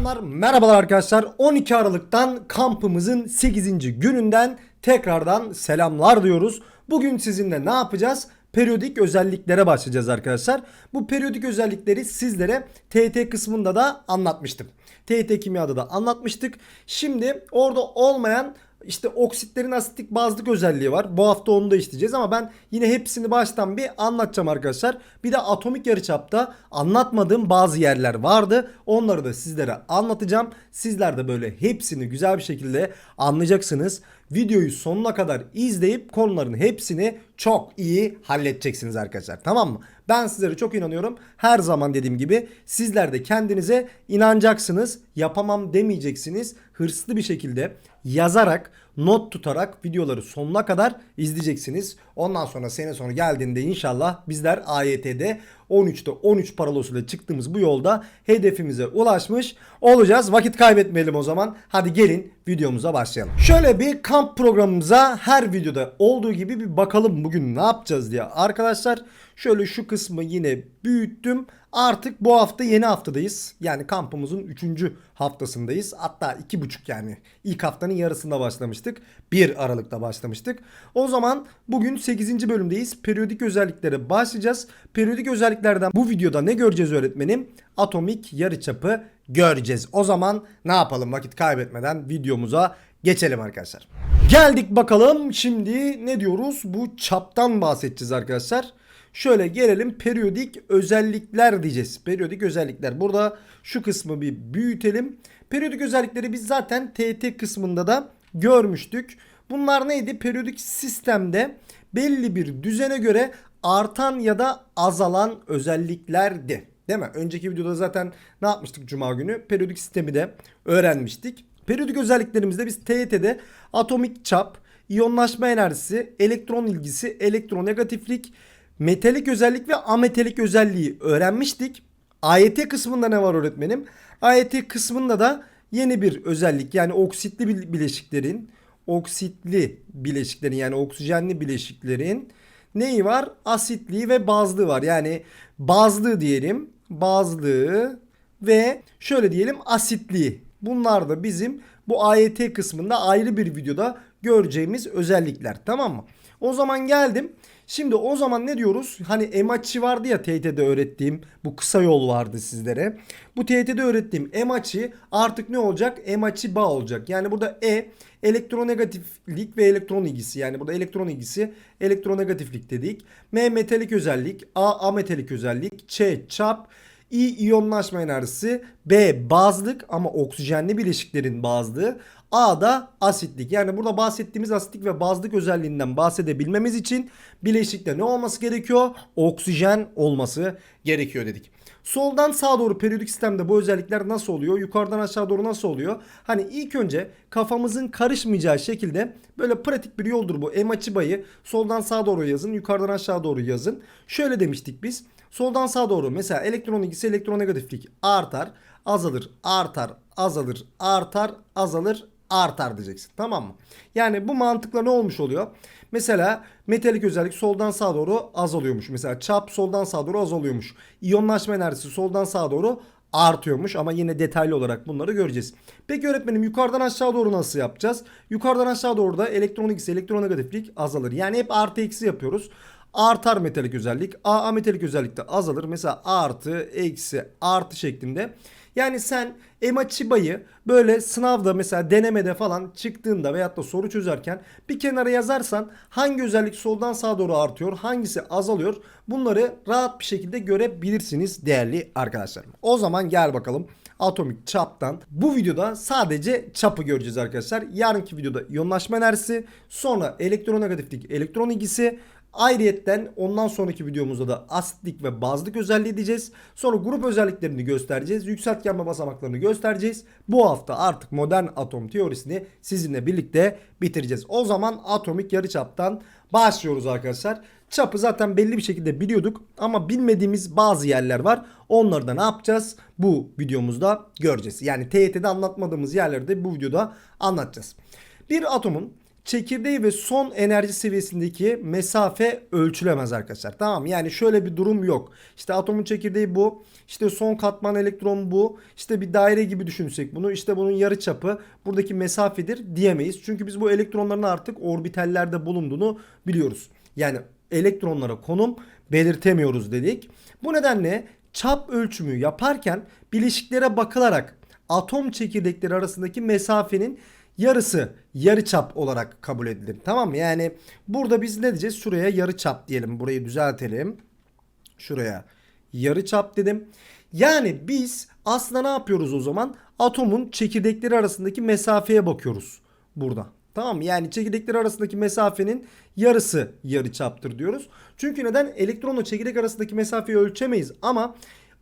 Selamlar, merhabalar arkadaşlar. 12 Aralık'tan kampımızın 8. gününden tekrardan selamlar diyoruz. Bugün sizinle ne yapacağız? Periyodik özelliklere başlayacağız arkadaşlar. Bu periyodik özellikleri sizlere TET kısmında da anlatmıştım. TET kimyada da anlatmıştık. Şimdi orada olmayan işte oksitlerin asitlik bazlık özelliği var. Bu hafta onu da işleyeceğiz ama ben yine hepsini baştan bir anlatacağım arkadaşlar. Bir de atomik yarıçapta anlatmadığım bazı yerler vardı. Onları da sizlere anlatacağım. Sizler de böyle hepsini güzel bir şekilde anlayacaksınız. Videoyu sonuna kadar izleyip konuların hepsini çok iyi halledeceksiniz arkadaşlar. Tamam mı? Ben sizlere çok inanıyorum. Her zaman dediğim gibi sizler de kendinize inanacaksınız. Yapamam demeyeceksiniz. Hırslı bir şekilde yazarak, not tutarak videoları sonuna kadar izleyeceksiniz. Ondan sonra sene sonu geldiğinde inşallah bizler AYT'de 13'te 13 paralosuyla çıktığımız bu yolda hedefimize ulaşmış olacağız. Vakit kaybetmeyelim o zaman. Hadi gelin videomuza başlayalım. Şöyle bir kamp programımıza her videoda olduğu gibi bir bakalım bugün ne yapacağız diye. Arkadaşlar şöyle şu kısmı yine büyüttüm. Artık bu hafta yeni haftadayız. Yani kampımızın 3. haftasındayız. Hatta 2,5 yani. ilk haftanın yarısında başlamıştık. 1 Aralık'ta başlamıştık. O zaman bugün 8. bölümdeyiz. Periyodik özelliklere başlayacağız. Periyodik özelliklerden bu videoda ne göreceğiz öğretmenim? Atomik yarıçapı göreceğiz. O zaman ne yapalım vakit kaybetmeden videomuza geçelim arkadaşlar. Geldik bakalım şimdi ne diyoruz? Bu çaptan bahsedeceğiz arkadaşlar. Şöyle gelelim periyodik özellikler diyeceğiz. Periyodik özellikler. Burada şu kısmı bir büyütelim. Periyodik özellikleri biz zaten TET kısmında da görmüştük. Bunlar neydi? Periyodik sistemde belli bir düzene göre artan ya da azalan özelliklerdi. Değil mi? Önceki videoda zaten ne yapmıştık cuma günü? Periyodik sistemi de öğrenmiştik. Periyodik özelliklerimizde biz TET'de atomik çap, iyonlaşma enerjisi, elektron ilgisi, elektronegatiflik, metalik özellik ve ametalik özelliği öğrenmiştik. AYT kısmında ne var öğretmenim? AYT kısmında da yeni bir özellik yani oksitli bil- bileşiklerin oksitli bileşiklerin yani oksijenli bileşiklerin neyi var? Asitliği ve bazlığı var. Yani bazlığı diyelim. Bazlığı ve şöyle diyelim asitliği. Bunlar da bizim bu AYT kısmında ayrı bir videoda göreceğimiz özellikler. Tamam mı? O zaman geldim. Şimdi o zaman ne diyoruz? Hani emaçi vardı ya TYT'de öğrettiğim bu kısa yol vardı sizlere. Bu TYT'de öğrettiğim emaçi artık ne olacak? Emaçi bağ olacak. Yani burada E elektronegatiflik ve elektron ilgisi. Yani burada elektron ilgisi elektronegatiflik dedik. M metalik özellik, A ametalik özellik, Ç çap, İ iyonlaşma enerjisi, B bazlık ama oksijenli bileşiklerin bazlığı, A da asitlik. Yani burada bahsettiğimiz asitlik ve bazlık özelliğinden bahsedebilmemiz için bileşikte ne olması gerekiyor? Oksijen olması gerekiyor dedik. Soldan sağa doğru periyodik sistemde bu özellikler nasıl oluyor? Yukarıdan aşağı doğru nasıl oluyor? Hani ilk önce kafamızın karışmayacağı şekilde böyle pratik bir yoldur bu. Emaçibayı soldan sağa doğru yazın, yukarıdan aşağı doğru yazın. Şöyle demiştik biz. Soldan sağa doğru mesela elektron ilgisi elektronegatiflik artar, azalır, artar, azalır, artar, azalır, artar diyeceksin. Tamam mı? Yani bu mantıkla ne olmuş oluyor? Mesela metalik özellik soldan sağa doğru azalıyormuş. Mesela çap soldan sağa doğru azalıyormuş. İyonlaşma enerjisi soldan sağa doğru artıyormuş ama yine detaylı olarak bunları göreceğiz. Peki öğretmenim yukarıdan aşağı doğru nasıl yapacağız? Yukarıdan aşağı doğru da elektron ilgisi elektronegatiflik azalır. Yani hep artı eksi yapıyoruz. Artar metalik özellik. A ametalik özellik de azalır. Mesela artı, eksi, artı şeklinde. Yani sen Emaçiba'yı böyle sınavda mesela denemede falan çıktığında veyahut da soru çözerken bir kenara yazarsan hangi özellik soldan sağa doğru artıyor, hangisi azalıyor bunları rahat bir şekilde görebilirsiniz değerli arkadaşlarım. O zaman gel bakalım atomik çaptan. Bu videoda sadece çapı göreceğiz arkadaşlar. Yarınki videoda iyonlaşma enerjisi, sonra elektronegatiflik, elektron ilgisi, Ayrıyetten ondan sonraki videomuzda da asitlik ve bazlık özelliği diyeceğiz. Sonra grup özelliklerini göstereceğiz. Yükseltgen ve basamaklarını göstereceğiz. Bu hafta artık modern atom teorisini sizinle birlikte bitireceğiz. O zaman atomik yarıçaptan başlıyoruz arkadaşlar. Çapı zaten belli bir şekilde biliyorduk ama bilmediğimiz bazı yerler var. Onları da ne yapacağız? Bu videomuzda göreceğiz. Yani TYT'de anlatmadığımız yerleri de bu videoda anlatacağız. Bir atomun çekirdeği ve son enerji seviyesindeki mesafe ölçülemez arkadaşlar. Tamam? Yani şöyle bir durum yok. İşte atomun çekirdeği bu. İşte son katman elektron bu. İşte bir daire gibi düşünsek bunu. İşte bunun yarı çapı buradaki mesafedir diyemeyiz. Çünkü biz bu elektronların artık orbitallerde bulunduğunu biliyoruz. Yani elektronlara konum belirtemiyoruz dedik. Bu nedenle çap ölçümü yaparken bileşiklere bakılarak atom çekirdekleri arasındaki mesafenin yarısı yarı çap olarak kabul edilir. Tamam mı? Yani burada biz ne diyeceğiz? Şuraya yarı çap diyelim. Burayı düzeltelim. Şuraya yarı çap dedim. Yani biz aslında ne yapıyoruz o zaman? Atomun çekirdekleri arasındaki mesafeye bakıyoruz burada. Tamam mı? Yani çekirdekler arasındaki mesafenin yarısı yarı çaptır diyoruz. Çünkü neden? Elektronla çekirdek arasındaki mesafeyi ölçemeyiz ama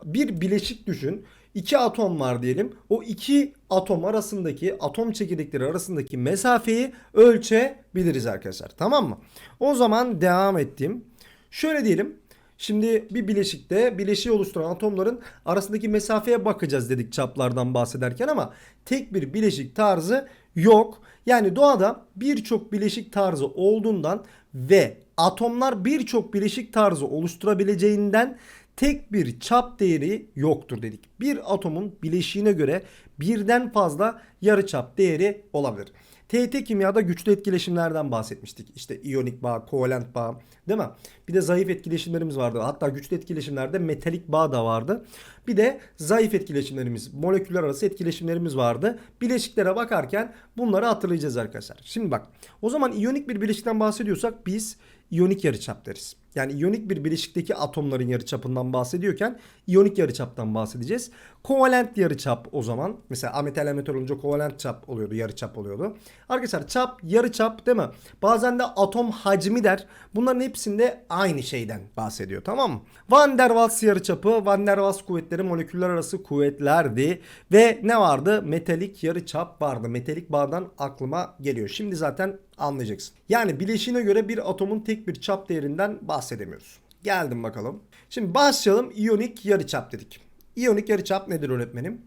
bir bileşik düşün. İki atom var diyelim. O iki atom arasındaki atom çekirdekleri arasındaki mesafeyi ölçebiliriz arkadaşlar. Tamam mı? O zaman devam ettim. Şöyle diyelim. Şimdi bir bileşikte bileşiği oluşturan atomların arasındaki mesafeye bakacağız dedik çaplardan bahsederken ama tek bir bileşik tarzı yok. Yani doğada birçok bileşik tarzı olduğundan ve atomlar birçok bileşik tarzı oluşturabileceğinden tek bir çap değeri yoktur dedik. Bir atomun bileşiğine göre birden fazla yarıçap değeri olabilir. TET kimyada güçlü etkileşimlerden bahsetmiştik. İşte iyonik bağ, kovalent bağ değil mi? Bir de zayıf etkileşimlerimiz vardı. Hatta güçlü etkileşimlerde metalik bağ da vardı. Bir de zayıf etkileşimlerimiz, moleküller arası etkileşimlerimiz vardı. Bileşiklere bakarken bunları hatırlayacağız arkadaşlar. Şimdi bak o zaman iyonik bir bileşikten bahsediyorsak biz iyonik yarıçap deriz. Yani iyonik bir bileşikteki atomların yarıçapından bahsediyorken iyonik yarıçaptan bahsedeceğiz. Kovalent yarıçap o zaman. Mesela ametal ametal olunca kovalent çap oluyordu, yarıçap oluyordu. Arkadaşlar çap, yarıçap değil mi? Bazen de atom hacmi der. Bunların hepsinde aynı şeyden bahsediyor tamam mı? Van der Waals yarıçapı, Van der Waals kuvvetleri moleküller arası kuvvetlerdi. Ve ne vardı? Metalik yarıçap vardı. Metalik bağdan aklıma geliyor. Şimdi zaten anlayacaksın. Yani bileşiğine göre bir atomun tek bir çap değerinden bahsedemiyoruz. Geldim bakalım. Şimdi başlayalım iyonik yarıçap dedik. İyonik yarıçap nedir öğretmenim?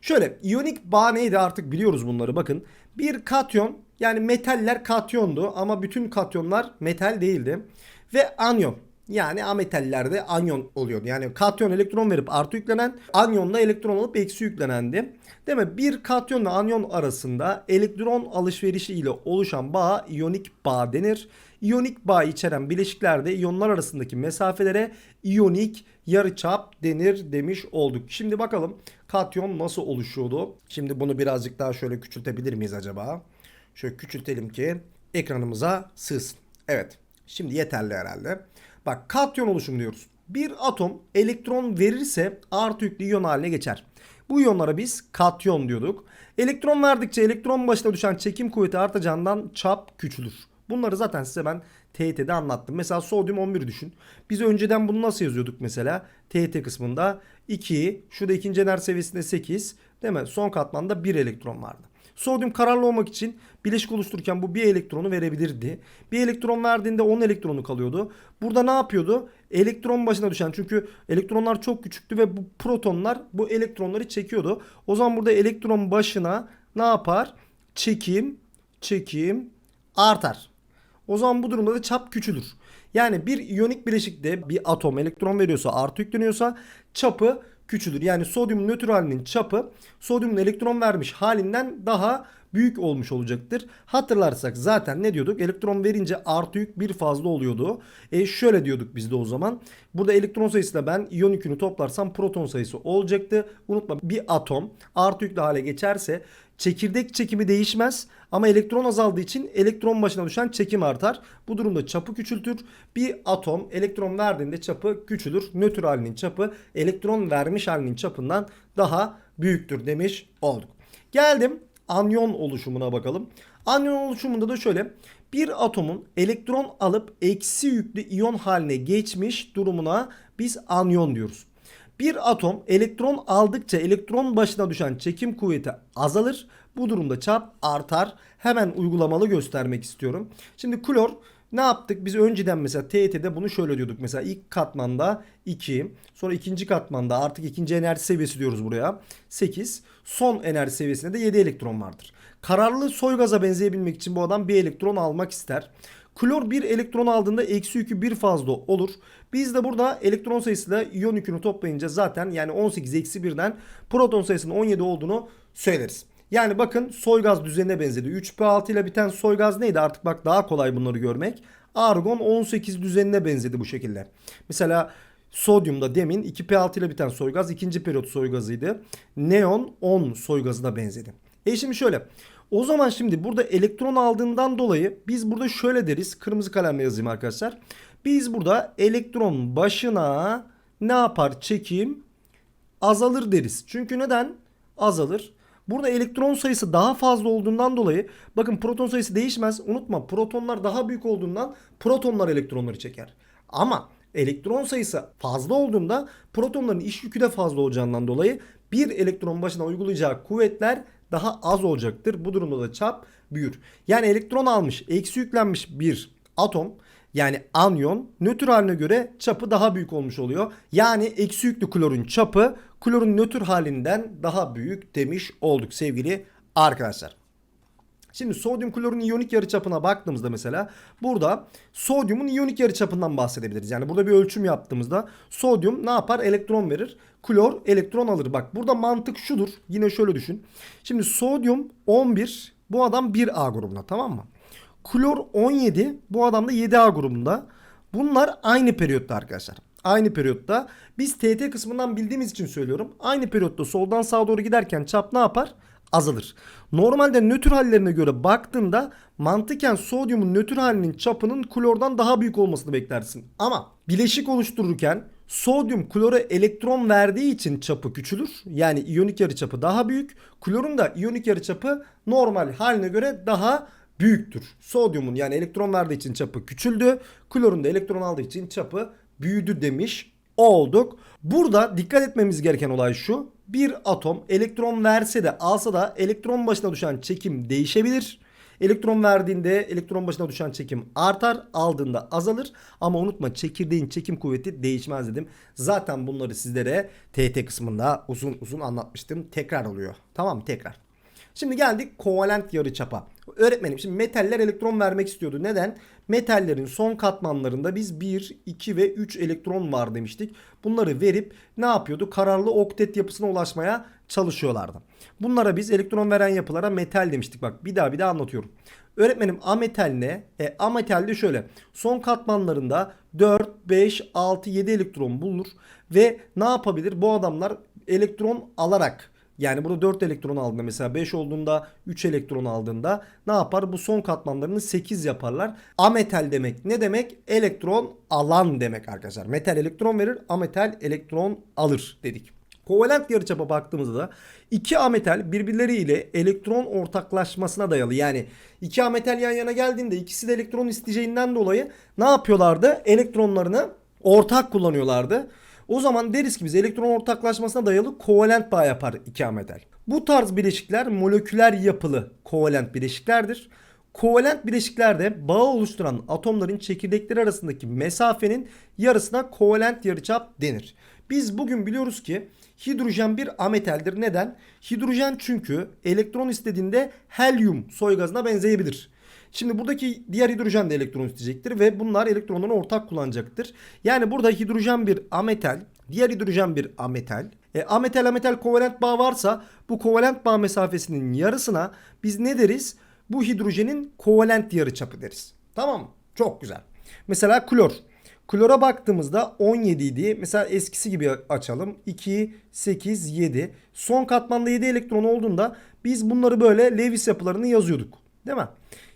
Şöyle iyonik bağ neydi artık biliyoruz bunları bakın. Bir katyon yani metaller katyondu ama bütün katyonlar metal değildi. Ve anyon yani ametallerde anyon oluyordu. Yani katyon elektron verip artı yüklenen, anyonla elektron alıp eksi yüklenendi. Değil mi? Bir katyonla anyon arasında elektron alışverişi ile oluşan bağ iyonik bağ denir. İyonik bağ içeren bileşiklerde iyonlar arasındaki mesafelere iyonik yarıçap denir demiş olduk. Şimdi bakalım katyon nasıl oluşuyordu? Şimdi bunu birazcık daha şöyle küçültebilir miyiz acaba? Şöyle küçültelim ki ekranımıza sığsın. Evet. Şimdi yeterli herhalde. Bak katyon oluşumu diyoruz. Bir atom elektron verirse artı yüklü iyon haline geçer. Bu iyonlara biz katyon diyorduk. Elektron verdikçe elektron başına düşen çekim kuvveti artacağından çap küçülür. Bunları zaten size ben TET'de anlattım. Mesela sodyum 11 düşün. Biz önceden bunu nasıl yazıyorduk mesela? TET kısmında 2, şurada ikinci enerji seviyesinde 8, değil mi? Son katmanda 1 elektron vardı. Sodyum kararlı olmak için bileşik oluştururken bu bir elektronu verebilirdi. Bir elektron verdiğinde 10 elektronu kalıyordu. Burada ne yapıyordu? Elektron başına düşen çünkü elektronlar çok küçüktü ve bu protonlar bu elektronları çekiyordu. O zaman burada elektron başına ne yapar? Çekim, çekim artar. O zaman bu durumda da çap küçülür. Yani bir iyonik bileşikte bir atom elektron veriyorsa artı yükleniyorsa çapı küçülür. Yani sodyum nötr halinin çapı sodyumun elektron vermiş halinden daha büyük olmuş olacaktır. Hatırlarsak zaten ne diyorduk? Elektron verince artı yük bir fazla oluyordu. E şöyle diyorduk biz de o zaman. Burada elektron sayısıyla ben iyon yükünü toplarsam proton sayısı olacaktı. Unutma bir atom artı yüklü hale geçerse çekirdek çekimi değişmez ama elektron azaldığı için elektron başına düşen çekim artar. Bu durumda çapı küçültür. Bir atom elektron verdiğinde çapı küçülür. Nötr halinin çapı elektron vermiş halinin çapından daha büyüktür demiş olduk. Geldim anyon oluşumuna bakalım. Anyon oluşumunda da şöyle bir atomun elektron alıp eksi yüklü iyon haline geçmiş durumuna biz anyon diyoruz. Bir atom elektron aldıkça elektron başına düşen çekim kuvveti azalır. Bu durumda çap artar. Hemen uygulamalı göstermek istiyorum. Şimdi klor ne yaptık? Biz önceden mesela TET'de bunu şöyle diyorduk. Mesela ilk katmanda 2, sonra ikinci katmanda artık ikinci enerji seviyesi diyoruz buraya. 8, son enerji seviyesinde de 7 elektron vardır. Kararlı soy gaza benzeyebilmek için bu adam bir elektron almak ister. Klor bir elektron aldığında eksi yükü bir fazla olur. Biz de burada elektron sayısıyla iyon yükünü toplayınca zaten yani 18 eksi 1'den proton sayısının 17 olduğunu söyleriz. Yani bakın soy gaz düzenine benzedi. 3P6 ile biten soy gaz neydi? Artık bak daha kolay bunları görmek. Argon 18 düzenine benzedi bu şekilde. Mesela sodyumda demin 2P6 ile biten soy gaz ikinci periyot soy gazıydı. Neon 10 soy gazına benzedi. E şimdi şöyle. O zaman şimdi burada elektron aldığından dolayı biz burada şöyle deriz. Kırmızı kalemle yazayım arkadaşlar. Biz burada elektron başına ne yapar? Çekim azalır deriz. Çünkü neden? Azalır. Burada elektron sayısı daha fazla olduğundan dolayı bakın proton sayısı değişmez. Unutma protonlar daha büyük olduğundan protonlar elektronları çeker. Ama elektron sayısı fazla olduğunda protonların iş yükü de fazla olacağından dolayı bir elektron başına uygulayacağı kuvvetler daha az olacaktır. Bu durumda da çap büyür. Yani elektron almış, eksi yüklenmiş bir atom yani anyon nötr haline göre çapı daha büyük olmuş oluyor. Yani eksi yüklü klorun çapı klorun nötr halinden daha büyük demiş olduk sevgili arkadaşlar. Şimdi sodyum klorun iyonik yarıçapına baktığımızda mesela burada sodyumun iyonik yarıçapından bahsedebiliriz. Yani burada bir ölçüm yaptığımızda sodyum ne yapar? Elektron verir. Klor elektron alır. Bak burada mantık şudur. Yine şöyle düşün. Şimdi sodyum 11 bu adam 1A grubunda tamam mı? Klor 17 bu adam da 7A grubunda. Bunlar aynı periyotta arkadaşlar. Aynı periyotta. Biz TT kısmından bildiğimiz için söylüyorum. Aynı periyotta soldan sağa doğru giderken çap ne yapar? Azalır. Normalde nötr hallerine göre baktığında mantıken sodyumun nötr halinin çapının klordan daha büyük olmasını beklersin. Ama bileşik oluştururken sodyum klora elektron verdiği için çapı küçülür. Yani iyonik yarıçapı daha büyük. Klorun da iyonik yarıçapı normal haline göre daha büyüktür. Sodyumun yani elektron verdiği için çapı küçüldü. Klorun da elektron aldığı için çapı büyüdü demiş olduk. Burada dikkat etmemiz gereken olay şu. Bir atom elektron verse de alsa da elektron başına düşen çekim değişebilir. Elektron verdiğinde elektron başına düşen çekim artar, aldığında azalır. Ama unutma çekirdeğin çekim kuvveti değişmez dedim. Zaten bunları sizlere TT kısmında uzun uzun anlatmıştım. Tekrar oluyor. Tamam mı? Tekrar. Şimdi geldik kovalent yarıçapa. Öğretmenim şimdi metaller elektron vermek istiyordu. Neden? Metallerin son katmanlarında biz 1, 2 ve 3 elektron var demiştik. Bunları verip ne yapıyordu? Kararlı oktet yapısına ulaşmaya çalışıyorlardı. Bunlara biz elektron veren yapılara metal demiştik. Bak bir daha bir daha anlatıyorum. Öğretmenim ametal ne? E, ametal de şöyle. Son katmanlarında 4, 5, 6, 7 elektron bulunur. Ve ne yapabilir? Bu adamlar elektron alarak yani burada 4 elektron aldığında mesela 5 olduğunda 3 elektron aldığında ne yapar? Bu son katmanlarını 8 yaparlar. Ametal demek ne demek? Elektron alan demek arkadaşlar. Metal elektron verir, ametal elektron alır dedik. Kovalent yarıçapa baktığımızda da iki ametal birbirleriyle elektron ortaklaşmasına dayalı. Yani iki ametal yan yana geldiğinde ikisi de elektron isteyeceğinden dolayı ne yapıyorlardı? Elektronlarını ortak kullanıyorlardı. O zaman deriz ki biz elektron ortaklaşmasına dayalı kovalent bağ yapar iki ametal. Bu tarz bileşikler moleküler yapılı kovalent bileşiklerdir. Kovalent bileşiklerde bağı oluşturan atomların çekirdekleri arasındaki mesafenin yarısına kovalent yarıçap denir. Biz bugün biliyoruz ki hidrojen bir ametaldir. Neden? Hidrojen çünkü elektron istediğinde helyum soy gazına benzeyebilir. Şimdi buradaki diğer hidrojen de elektron isteyecektir ve bunlar elektronları ortak kullanacaktır. Yani burada hidrojen bir ametal, diğer hidrojen bir ametal. E, ametal ametal kovalent bağ varsa bu kovalent bağ mesafesinin yarısına biz ne deriz? Bu hidrojenin kovalent yarıçapı deriz. Tamam mı? Çok güzel. Mesela klor. Klora baktığımızda 17 idi. Mesela eskisi gibi açalım. 2, 8, 7. Son katmanda 7 elektron olduğunda biz bunları böyle Lewis yapılarını yazıyorduk. Değil mi?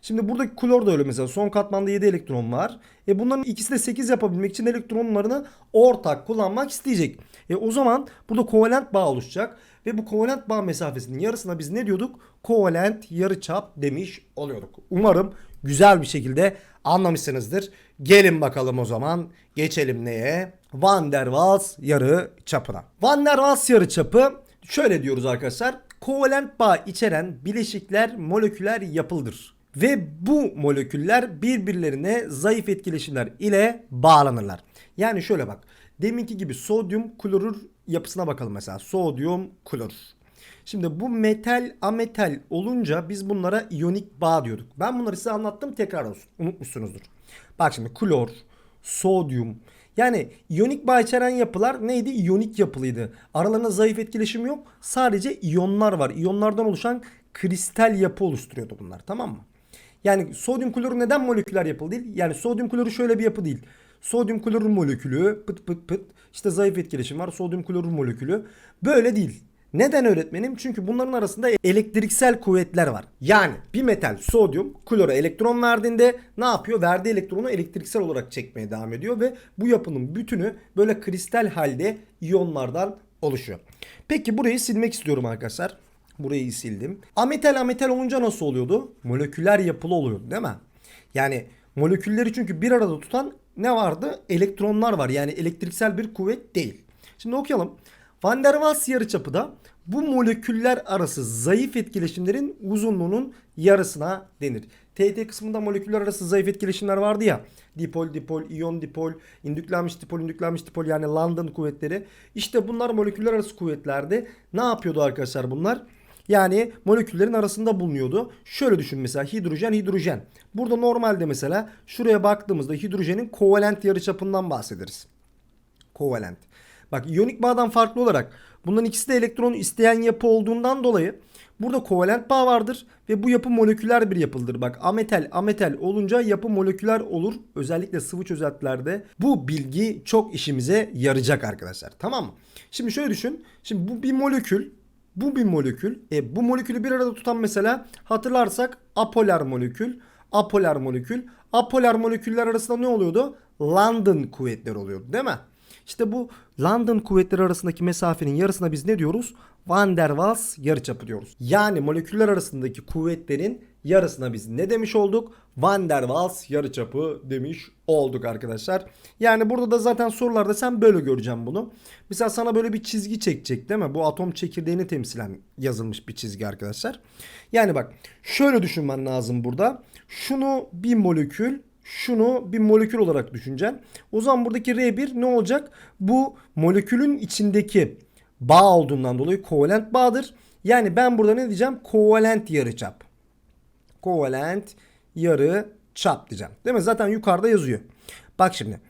Şimdi buradaki klor da öyle mesela. Son katmanda 7 elektron var. E bunların ikisi de 8 yapabilmek için elektronlarını ortak kullanmak isteyecek. E o zaman burada kovalent bağ oluşacak. Ve bu kovalent bağ mesafesinin yarısına biz ne diyorduk? Kovalent yarıçap demiş oluyorduk. Umarım güzel bir şekilde anlamışsınızdır. Gelin bakalım o zaman geçelim neye? Van der Waals yarı çapına. Van der Waals yarı çapı şöyle diyoruz arkadaşlar. Kovalent bağ içeren bileşikler moleküler yapıldır. Ve bu moleküller birbirlerine zayıf etkileşimler ile bağlanırlar. Yani şöyle bak. Deminki gibi sodyum klorür yapısına bakalım mesela. Sodyum klorür. Şimdi bu metal ametal olunca biz bunlara iyonik bağ diyorduk. Ben bunları size anlattım tekrar olsun. Unutmuşsunuzdur. Bak şimdi klor, sodyum. Yani iyonik bağ içeren yapılar neydi? İyonik yapılıydı. Aralarında zayıf etkileşim yok. Sadece iyonlar var. İyonlardan oluşan kristal yapı oluşturuyordu bunlar. Tamam mı? Yani sodyum kloru neden moleküler yapı değil? Yani sodyum kloru şöyle bir yapı değil. Sodyum kloru molekülü pıt pıt pıt işte zayıf etkileşim var. Sodyum kloru molekülü böyle değil. Neden öğretmenim? Çünkü bunların arasında elektriksel kuvvetler var. Yani bir metal sodyum klora elektron verdiğinde ne yapıyor? Verdiği elektronu elektriksel olarak çekmeye devam ediyor ve bu yapının bütünü böyle kristal halde iyonlardan oluşuyor. Peki burayı silmek istiyorum arkadaşlar. Burayı sildim. Ametal ametal olunca nasıl oluyordu? Moleküler yapılı oluyordu değil mi? Yani molekülleri çünkü bir arada tutan ne vardı? Elektronlar var. Yani elektriksel bir kuvvet değil. Şimdi okuyalım. Van der Waals yarıçapı da bu moleküller arası zayıf etkileşimlerin uzunluğunun yarısına denir. TT kısmında moleküller arası zayıf etkileşimler vardı ya. Dipol, dipol, iyon dipol, indüklenmiş dipol, indüklenmiş dipol yani London kuvvetleri. İşte bunlar moleküller arası kuvvetlerde ne yapıyordu arkadaşlar bunlar? Yani moleküllerin arasında bulunuyordu. Şöyle düşün mesela hidrojen hidrojen. Burada normalde mesela şuraya baktığımızda hidrojenin kovalent yarıçapından bahsederiz. Kovalent. Bak iyonik bağdan farklı olarak bunların ikisi de elektron isteyen yapı olduğundan dolayı burada kovalent bağ vardır ve bu yapı moleküler bir yapıldır. Bak ametal ametal olunca yapı moleküler olur. Özellikle sıvı çözeltilerde bu bilgi çok işimize yarayacak arkadaşlar. Tamam mı? Şimdi şöyle düşün. Şimdi bu bir molekül bu bir molekül. E, bu molekülü bir arada tutan mesela hatırlarsak apolar molekül, apolar molekül. Apolar moleküller arasında ne oluyordu? London kuvvetleri oluyordu değil mi? İşte bu London kuvvetleri arasındaki mesafenin yarısına biz ne diyoruz? Van der Waals yarıçapı diyoruz. Yani moleküller arasındaki kuvvetlerin yarısına biz ne demiş olduk? Van der Waals yarıçapı demiş olduk arkadaşlar. Yani burada da zaten sorularda sen böyle göreceğim bunu. Mesela sana böyle bir çizgi çekecek değil mi? Bu atom çekirdeğini temsilen yazılmış bir çizgi arkadaşlar. Yani bak şöyle düşünmen lazım burada. Şunu bir molekül şunu bir molekül olarak düşüneceksin. O zaman buradaki R1 ne olacak? Bu molekülün içindeki bağ olduğundan dolayı kovalent bağdır. Yani ben burada ne diyeceğim? Kovalent yarıçap. Kovalent yarı çap diyeceğim. Değil mi? Zaten yukarıda yazıyor. Bak şimdi.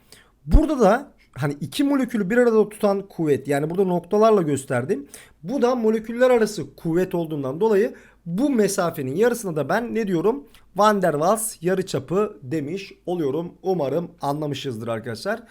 Burada da hani iki molekülü bir arada tutan kuvvet yani burada noktalarla gösterdim. Bu da moleküller arası kuvvet olduğundan dolayı bu mesafenin yarısına da ben ne diyorum? Van der Waals yarıçapı demiş oluyorum. Umarım anlamışızdır arkadaşlar.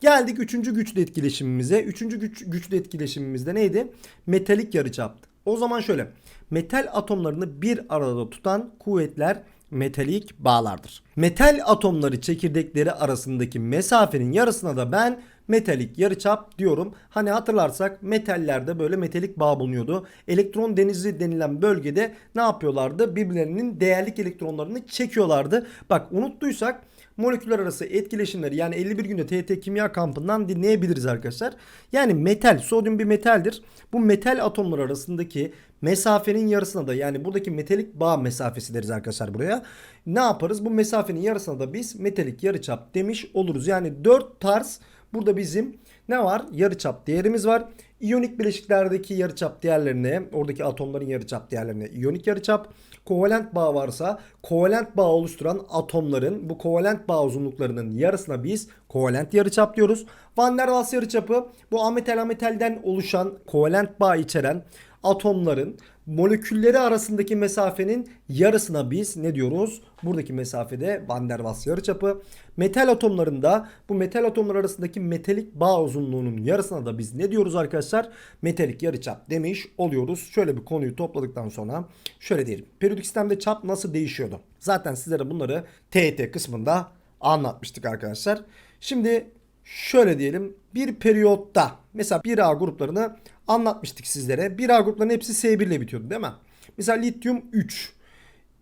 Geldik üçüncü güçlü etkileşimimize. Üçüncü güç, güçlü etkileşimimizde neydi? Metalik yarıçaptı. O zaman şöyle. Metal atomlarını bir arada tutan kuvvetler metalik bağlardır. Metal atomları çekirdekleri arasındaki mesafenin yarısına da ben metalik yarıçap diyorum. Hani hatırlarsak metallerde böyle metalik bağ bulunuyordu. Elektron denizi denilen bölgede ne yapıyorlardı? Birbirlerinin değerlik elektronlarını çekiyorlardı. Bak unuttuysak moleküller arası etkileşimleri yani 51 günde TT kimya kampından dinleyebiliriz arkadaşlar. Yani metal, sodyum bir metaldir. Bu metal atomlar arasındaki mesafenin yarısına da yani buradaki metalik bağ mesafesi deriz arkadaşlar buraya. Ne yaparız? Bu mesafenin yarısına da biz metalik yarıçap demiş oluruz. Yani 4 tarz burada bizim ne var? Yarıçap değerimiz var. İyonik bileşiklerdeki yarıçap değerlerine, oradaki atomların yarıçap değerlerine iyonik yarıçap, kovalent bağ varsa kovalent bağ oluşturan atomların bu kovalent bağ uzunluklarının yarısına biz kovalent yarıçap diyoruz. Van der Waals yarıçapı bu ametal ametalden oluşan kovalent bağ içeren atomların molekülleri arasındaki mesafenin yarısına biz ne diyoruz? Buradaki mesafede Van der Waals yarıçapı. Metal atomlarında bu metal atomlar arasındaki metalik bağ uzunluğunun yarısına da biz ne diyoruz arkadaşlar? Metalik yarıçap demiş oluyoruz. Şöyle bir konuyu topladıktan sonra şöyle diyelim. Periyodik sistemde çap nasıl değişiyordu? Zaten sizlere bunları TET kısmında anlatmıştık arkadaşlar. Şimdi şöyle diyelim bir periyotta mesela 1A gruplarını anlatmıştık sizlere. 1A gruplarının hepsi S1 ile bitiyordu değil mi? Mesela lityum 3,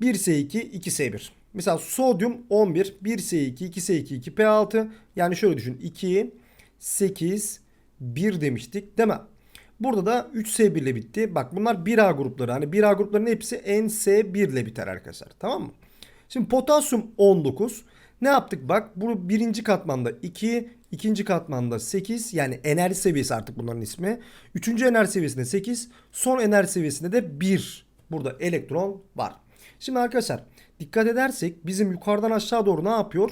1S2, 2S1. Mesela sodyum 11, 1S2, 2S2, 2P6. Yani şöyle düşün 2, 8, 1 demiştik değil mi? Burada da 3S1 ile bitti. Bak bunlar 1A grupları. Hani 1A gruplarının hepsi NS1 ile biter arkadaşlar. Tamam mı? Şimdi potasyum 19, Ne yaptık bak bu birinci katmanda 2, ikinci katmanda 8 yani enerji seviyesi artık bunların ismi. Üçüncü enerji seviyesinde 8, son enerji seviyesinde de 1 burada elektron var. Şimdi arkadaşlar dikkat edersek bizim yukarıdan aşağı doğru ne yapıyor?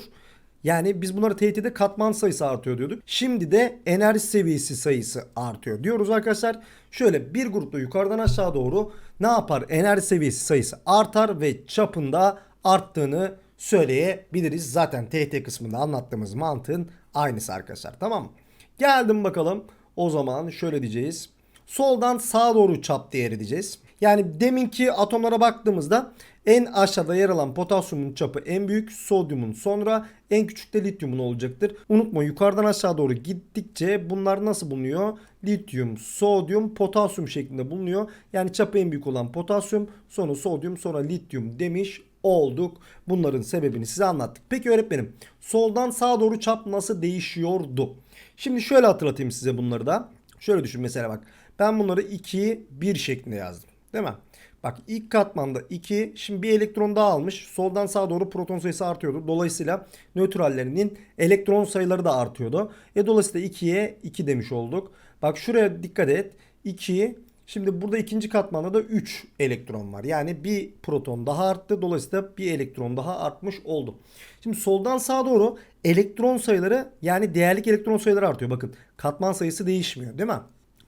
Yani biz bunları TYT'de katman sayısı artıyor diyorduk. Şimdi de enerji seviyesi sayısı artıyor diyoruz arkadaşlar. Şöyle bir grupta yukarıdan aşağı doğru ne yapar? Enerji seviyesi sayısı artar ve çapında arttığını söyleyebiliriz. Zaten TYT kısmında anlattığımız mantığın aynısı arkadaşlar. Tamam mı? Geldim bakalım. O zaman şöyle diyeceğiz. Soldan sağa doğru çap değeri diyeceğiz. Yani deminki atomlara baktığımızda en aşağıda yer alan potasyumun çapı en büyük, sodyumun sonra en küçük de lityumun olacaktır. Unutma yukarıdan aşağı doğru gittikçe bunlar nasıl bulunuyor? Lityum, sodyum, potasyum şeklinde bulunuyor. Yani çapı en büyük olan potasyum, sonra sodyum, sonra lityum demiş olduk. Bunların sebebini size anlattık. Peki öğretmenim soldan sağa doğru çap nasıl değişiyordu? Şimdi şöyle hatırlatayım size bunları da. Şöyle düşün mesela bak. Ben bunları 2'yi 1 şeklinde yazdım. Değil mi? Bak ilk katmanda 2 şimdi bir elektron daha almış. Soldan sağa doğru proton sayısı artıyordu. Dolayısıyla nötrallerinin elektron sayıları da artıyordu. E dolayısıyla 2'ye 2 demiş olduk. Bak şuraya dikkat et. 2 Şimdi burada ikinci katmanda da 3 elektron var. Yani bir proton daha arttı. Dolayısıyla bir elektron daha artmış oldu. Şimdi soldan sağa doğru elektron sayıları yani değerlik elektron sayıları artıyor. Bakın katman sayısı değişmiyor değil mi?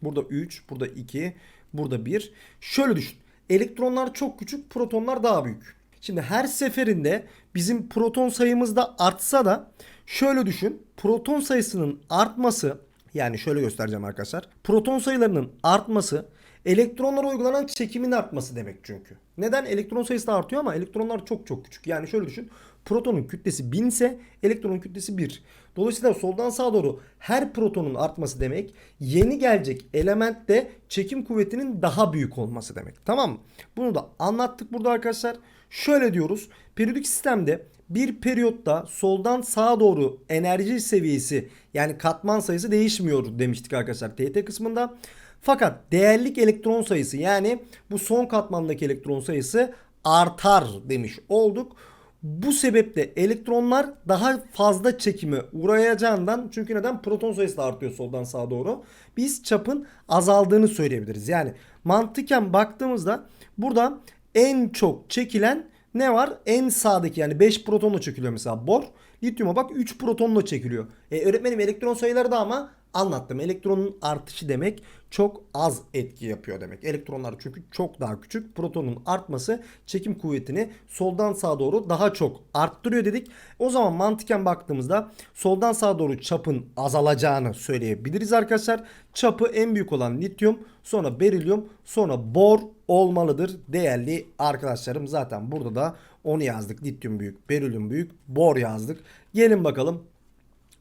Burada 3, burada 2, burada 1. Şöyle düşün. Elektronlar çok küçük, protonlar daha büyük. Şimdi her seferinde bizim proton sayımız da artsa da şöyle düşün. Proton sayısının artması yani şöyle göstereceğim arkadaşlar. Proton sayılarının artması elektronlara uygulanan çekimin artması demek çünkü. Neden? Elektron sayısı da artıyor ama elektronlar çok çok küçük. Yani şöyle düşün. Protonun kütlesi 1000 ise elektronun kütlesi 1. Dolayısıyla soldan sağa doğru her protonun artması demek yeni gelecek elementte çekim kuvvetinin daha büyük olması demek. Tamam mı? Bunu da anlattık burada arkadaşlar. Şöyle diyoruz. Periyodik sistemde bir periyotta soldan sağa doğru enerji seviyesi yani katman sayısı değişmiyor demiştik arkadaşlar TT kısmında. Fakat değerlik elektron sayısı yani bu son katmandaki elektron sayısı artar demiş olduk. Bu sebeple elektronlar daha fazla çekime uğrayacağından çünkü neden proton sayısı da artıyor soldan sağa doğru. Biz çapın azaldığını söyleyebiliriz. Yani mantıken baktığımızda burada en çok çekilen ne var? En sağdaki yani 5 protonla çekiliyor mesela bor. Lityuma bak 3 protonla çekiliyor. E, öğretmenim elektron sayıları da ama anlattım. Elektronun artışı demek çok az etki yapıyor demek. Elektronlar çünkü çok daha küçük. Protonun artması çekim kuvvetini soldan sağa doğru daha çok arttırıyor dedik. O zaman mantıken baktığımızda soldan sağa doğru çapın azalacağını söyleyebiliriz arkadaşlar. Çapı en büyük olan lityum, sonra berilyum, sonra bor olmalıdır değerli arkadaşlarım. Zaten burada da onu yazdık. Lityum büyük, berilyum büyük, bor yazdık. Gelin bakalım.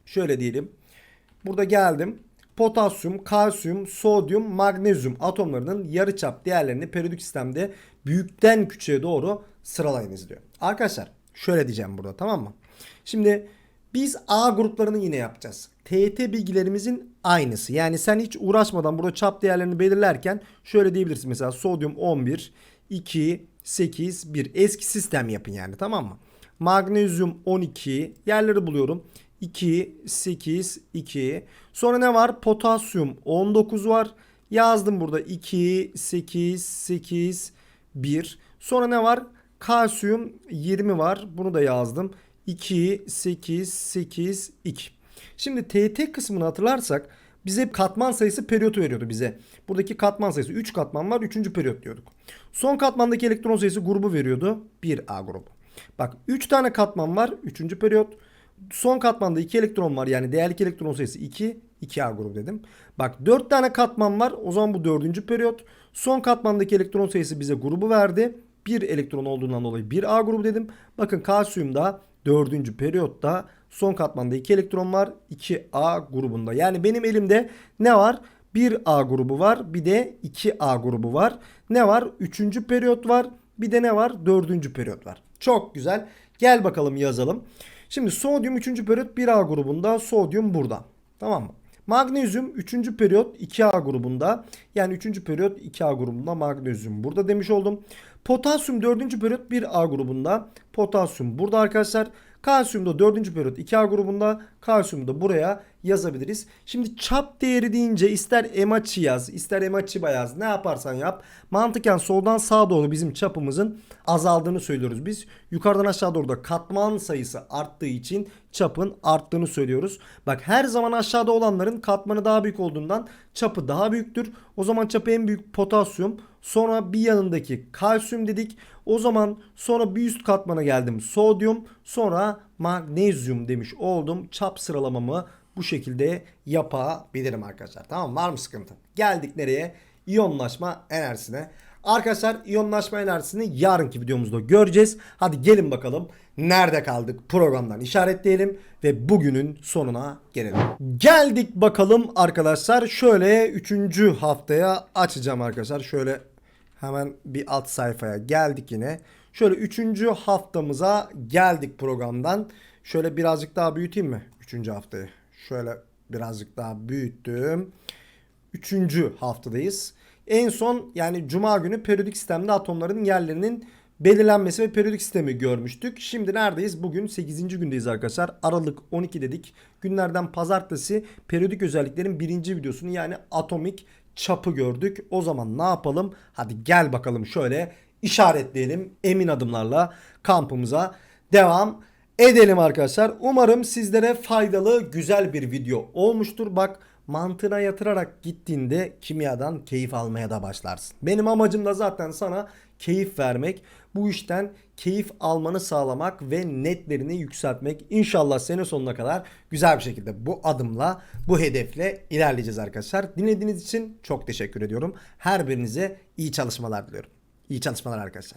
Şöyle diyelim. Burada geldim. Potasyum, kalsiyum, sodyum, magnezyum atomlarının yarıçap değerlerini periyodik sistemde büyükten küçüğe doğru sıralayınız diyor. Arkadaşlar şöyle diyeceğim burada tamam mı? Şimdi biz A gruplarını yine yapacağız. TET bilgilerimizin aynısı. Yani sen hiç uğraşmadan burada çap değerlerini belirlerken şöyle diyebilirsin. Mesela sodyum 11, 2, 8, 1. Eski sistem yapın yani tamam mı? Magnezyum 12 yerleri buluyorum. 2, 8, 2. Sonra ne var? Potasyum 19 var. Yazdım burada 2, 8, 8, 1. Sonra ne var? Kalsiyum 20 var. Bunu da yazdım. 2, 8, 8, 2. Şimdi TT kısmını hatırlarsak bize katman sayısı periyotu veriyordu bize. Buradaki katman sayısı 3 katman var. 3. periyot diyorduk. Son katmandaki elektron sayısı grubu veriyordu. 1A grubu. Bak 3 tane katman var. 3. periyot. Son katmanda 2 elektron var. Yani değerlik elektron sayısı 2. 2A grubu dedim. Bak 4 tane katman var. O zaman bu 4. periyot. Son katmandaki elektron sayısı bize grubu verdi. 1 elektron olduğundan dolayı 1A grubu dedim. Bakın kalsiyumda 4. periyotta son katmanda 2 elektron var. 2A grubunda. Yani benim elimde ne var? 1A grubu var. Bir de 2A grubu var. Ne var? 3. periyot var. Bir de ne var? 4. periyot var. Çok güzel. Gel bakalım yazalım. Şimdi sodyum 3. periyot 1A grubunda. Sodyum burada. Tamam mı? Magnezyum 3. periyot 2A grubunda. Yani 3. periyot 2A grubunda magnezyum burada demiş oldum. Potasyum 4. periyot 1A grubunda. Potasyum burada arkadaşlar. Kalsiyumda 4. periyot 2A grubunda kalsiyumu da buraya yazabiliriz. Şimdi çap değeri deyince ister M açı yaz ister M açı yaz ne yaparsan yap. Mantıken soldan sağa doğru bizim çapımızın azaldığını söylüyoruz biz. Yukarıdan aşağı doğru da katman sayısı arttığı için çapın arttığını söylüyoruz. Bak her zaman aşağıda olanların katmanı daha büyük olduğundan çapı daha büyüktür. O zaman çapı en büyük potasyum. Sonra bir yanındaki kalsiyum dedik. O zaman sonra bir üst katmana geldim sodyum. Sonra magnezyum demiş oldum. Çap sıralamamı bu şekilde yapabilirim arkadaşlar. Tamam var mı sıkıntı? Geldik nereye? İyonlaşma enerjisine. Arkadaşlar iyonlaşma enerjisini yarınki videomuzda göreceğiz. Hadi gelin bakalım nerede kaldık programdan işaretleyelim ve bugünün sonuna gelelim. Geldik bakalım arkadaşlar şöyle 3. haftaya açacağım arkadaşlar. Şöyle hemen bir alt sayfaya geldik yine. Şöyle 3. haftamıza geldik programdan. Şöyle birazcık daha büyüteyim mi 3. haftayı? Şöyle birazcık daha büyüttüm. Üçüncü haftadayız. En son yani cuma günü periyodik sistemde atomların yerlerinin belirlenmesi ve periyodik sistemi görmüştük. Şimdi neredeyiz? Bugün 8. gündeyiz arkadaşlar. Aralık 12 dedik. Günlerden pazartesi periyodik özelliklerin birinci videosunu yani atomik çapı gördük. O zaman ne yapalım? Hadi gel bakalım şöyle işaretleyelim. Emin adımlarla kampımıza devam edelim arkadaşlar. Umarım sizlere faydalı güzel bir video olmuştur. Bak mantığına yatırarak gittiğinde kimyadan keyif almaya da başlarsın. Benim amacım da zaten sana keyif vermek. Bu işten keyif almanı sağlamak ve netlerini yükseltmek. İnşallah sene sonuna kadar güzel bir şekilde bu adımla, bu hedefle ilerleyeceğiz arkadaşlar. Dinlediğiniz için çok teşekkür ediyorum. Her birinize iyi çalışmalar diliyorum. İyi çalışmalar arkadaşlar.